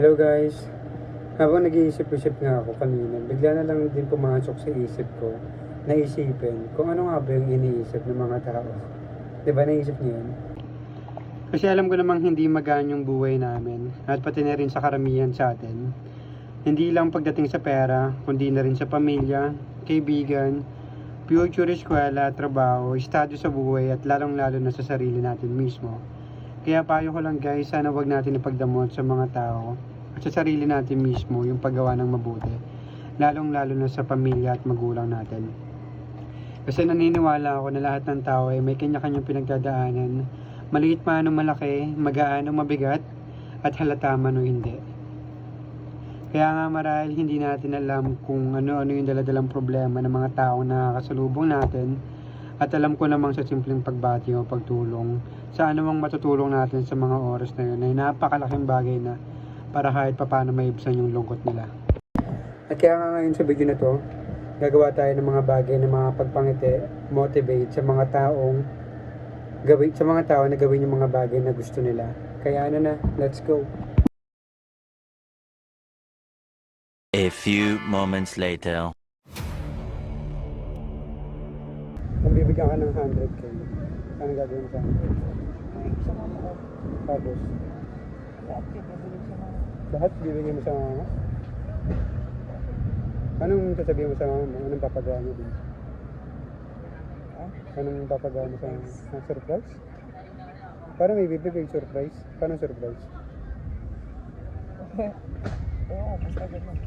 Hello guys. Habang nag-iisip-isip nga ako kanina, bigla na lang din pumasok sa isip ko, naisipin kung ano nga ba yung iniisip ng mga tao. Di ba naisip niyo yun? Kasi alam ko namang hindi magaan yung buhay namin at pati na rin sa karamihan sa atin. Hindi lang pagdating sa pera, kundi na rin sa pamilya, kaibigan, future eskwela, trabaho, estado sa buhay at lalong-lalo na sa sarili natin mismo. Kaya payo ko lang guys, sana wag natin ipagdamot sa mga tao at sa sarili natin mismo yung paggawa ng mabuti. Lalong-lalo na sa pamilya at magulang natin. Kasi naniniwala ako na lahat ng tao ay may kanya-kanyang pinagdadaanan. Maliit man o malaki, magaan o mabigat, at halata man o hindi. Kaya nga marahil hindi natin alam kung ano-ano yung daladalang problema ng mga taong nakakasalubong natin at alam ko namang sa simpleng pagbati o pagtulong sa anumang matutulong natin sa mga oras na yun ay napakalaking bagay na para kahit papano maibsan yung lungkot nila. At kaya nga ngayon sa video na to, gagawa tayo ng mga bagay na mga pagpangiti, motivate sa mga taong gawin sa mga tao na gawin yung mga bagay na gusto nila. Kaya ano na, let's go. A few moments later. Kung bibigyan ka ng 100k, ano gagawin sa 100? Tapos, lahat bibigyan mo sa mama? Anong sasabihin mo sa mama mo? Anong papagawa mo din? Anong papagawa mo sa mama? Ang surprise? Parang may bibigay surprise. Paano surprise? Oo, basta ganun.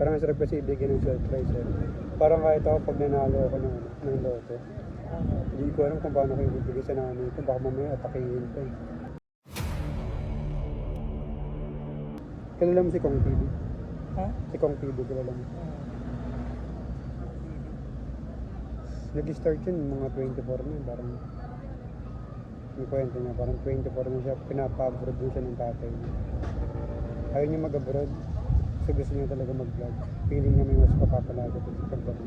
Parang ang sarap kasi ibigay ng surprise eh. Parang kahit ako pag nanalo ako ng, ng loto, hindi ko alam kung paano ko ibibigay sa nanay ko. Baka mamaya atakihin ko eh. Kilala mo si Kong TV? Ha? Si Kong TV, kilala mo? Nag-start yun mga 24 na, parang yung kwento niya, parang 24 na siya, pinapa-abroad din siya ng tatay niya. Ayaw niya mag-abroad, kasi gusto niya talaga mag-vlog. Feeling niya may mas papapalaga sa pag-vlog.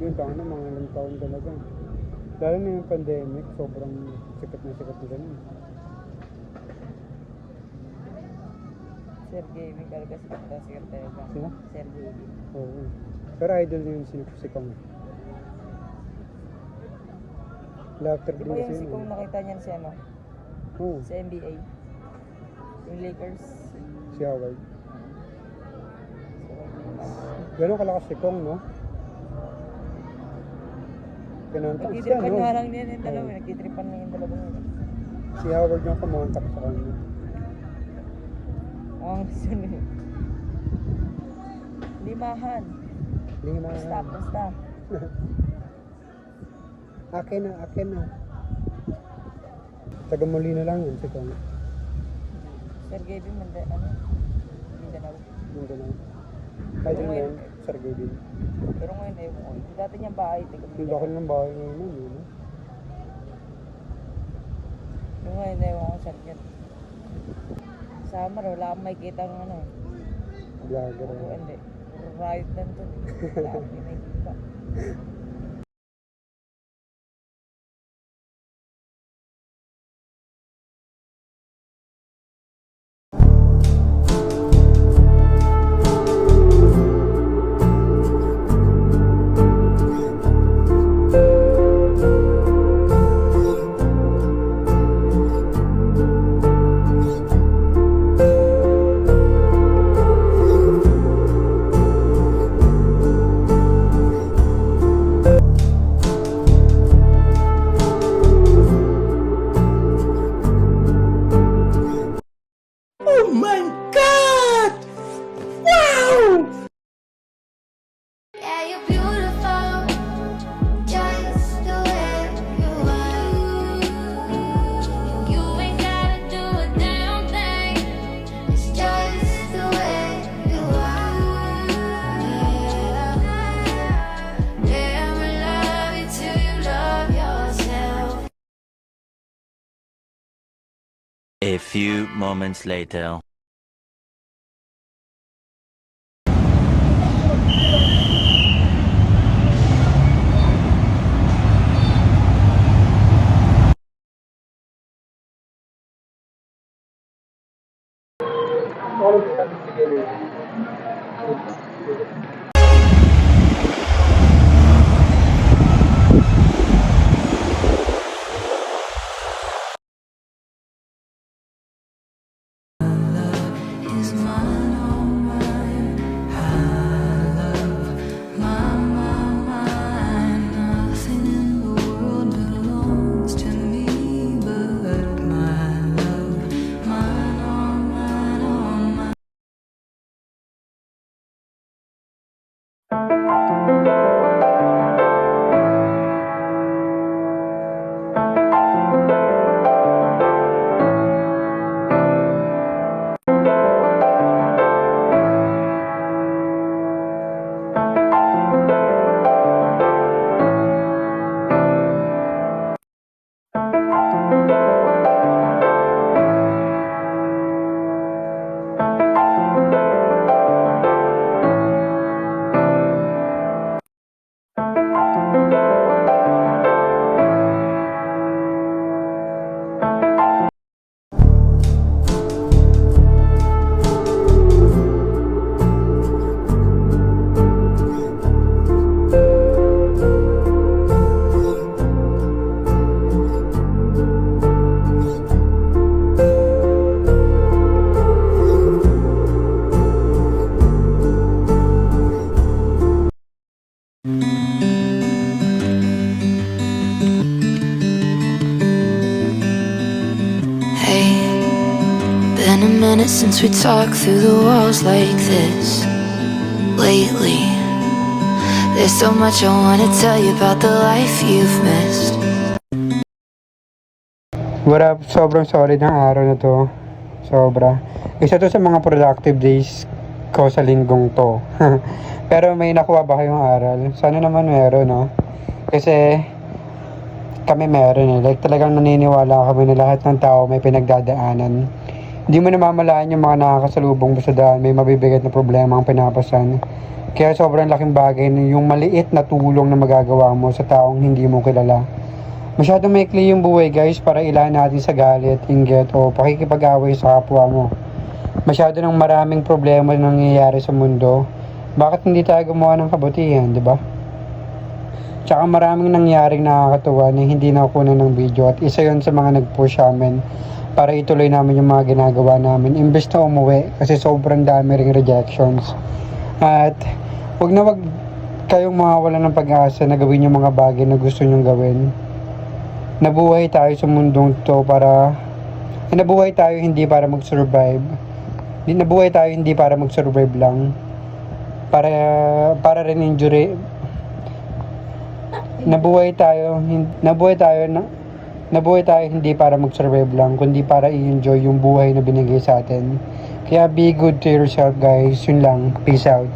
Yun, tanga na, mga ilang taon talaga. Lalo na yung pandemic, sobrang sikat na sikat na ganun. Si Kanta Sir talaga. Sino? Gaming. Oo. Pero idol yung si, si Kong. Laughter Di din ba yung si yun. Kung nakita niyan si ano? Oo, Sa NBA? Yung Lakers? si Howard. Ganun kalakas si Kong, no? Ganun tapos siya, Nagtitripan no? nga lang din yung dalawa. Nagtitripan na yung dalawa. yun. Si Howard yung kumontak sa kanya. Ang niya. Limahan. Na. Basta, basta. Akin na, akin na. Taga Molina lang yun si Kong. Sir Gaming, manda, ano? Mindanao. Mindanao. Kahit yun yun, Sergey din. Pero ngayon, ko. Yung dati niyang bahay, taga Yung Mindanao. bakal ng bahay ngayon yun? Yung ngayon, ewan ko saan yan. Summer, wala akong makikita ng ano. Vlogger. Oo, hindi. Riot lang to. Wala akong nakikita. A few moments later. Been a minute since we talked through the walls like this. Lately, there's so much I wanna tell you about the life you've missed. Up? Sobrang sorry ng araw na to. Sobra. Isa to sa mga productive days ko sa linggong to. Pero may nakuha ba kayong aral? Sana naman meron, no? Kasi kami meron eh. Like talagang naniniwala kami na lahat ng tao may pinagdadaanan. Hindi mo namamalaan yung mga nakakasalubong mo sa daan. May mabibigat na problema ang pinapasan. Kaya sobrang laking bagay na yung maliit na tulong na magagawa mo sa taong hindi mo kilala. Masyadong maikli yung buhay guys para ilan natin sa galit, inggit o pakikipag-away sa kapwa mo. Masyado ng maraming problema na nangyayari sa mundo. Bakit hindi tayo gumawa ng kabutihan, di ba? Tsaka maraming nangyaring nakakatuwa na hindi nakukunan ng video at isa yon sa mga nag-push amin para ituloy namin yung mga ginagawa namin imbes na umuwi kasi sobrang dami ring rejections. At wag na wag kayong mawawala ng pag-asa na gawin yung mga bagay na gusto nyong gawin nabuhay tayo sa mundong to para eh, nabuhay tayo hindi para mag-survive. Hindi nabuhay tayo hindi para mag-survive lang. Para para rin injury. Nabuhay tayo nabuhay tayo na nabuhay tayo hindi para mag-survive lang, kundi para i-enjoy yung buhay na binigay sa atin. Kaya be good to yourself guys. Yun lang. Peace out.